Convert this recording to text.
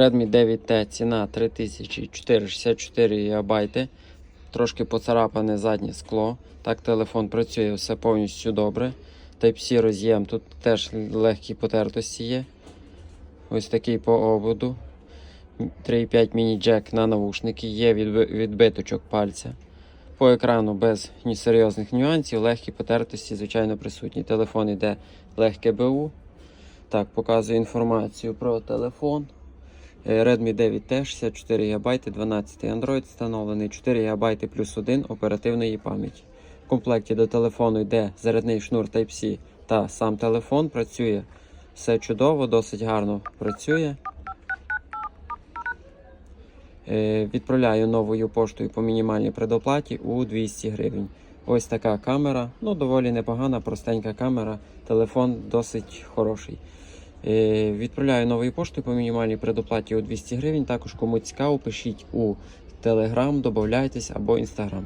Redmi 9T ціна 3464 ГБ. Трошки поцарапане заднє скло. Так телефон працює, все повністю добре. Type-C роз'єм, тут теж легкі потертості є. Ось такий по ободу. 3,5 міні-джек на навушники, є відбиточок пальця. По екрану без ні серйозних нюансів, легкі потертості, звичайно, присутні. Телефон йде легке БУ. Так, показую інформацію про телефон. Е, Redmi 9T 64 ГБ, 12 Android встановлений, 4 ГБ плюс 1 оперативної пам'яті. В комплекті до телефону йде зарядний шнур Type-C та сам телефон. Працює все чудово, досить гарно працює. Е, Відправляю новою поштою по мінімальній предоплаті у 200 гривень. Ось така камера, ну доволі непогана, простенька камера. Телефон досить хороший. Е, Відправляю новою поштою по мінімальній предоплаті у 200 гривень. Також кому цікаво, пишіть у Telegram, додайтесь або Instagram.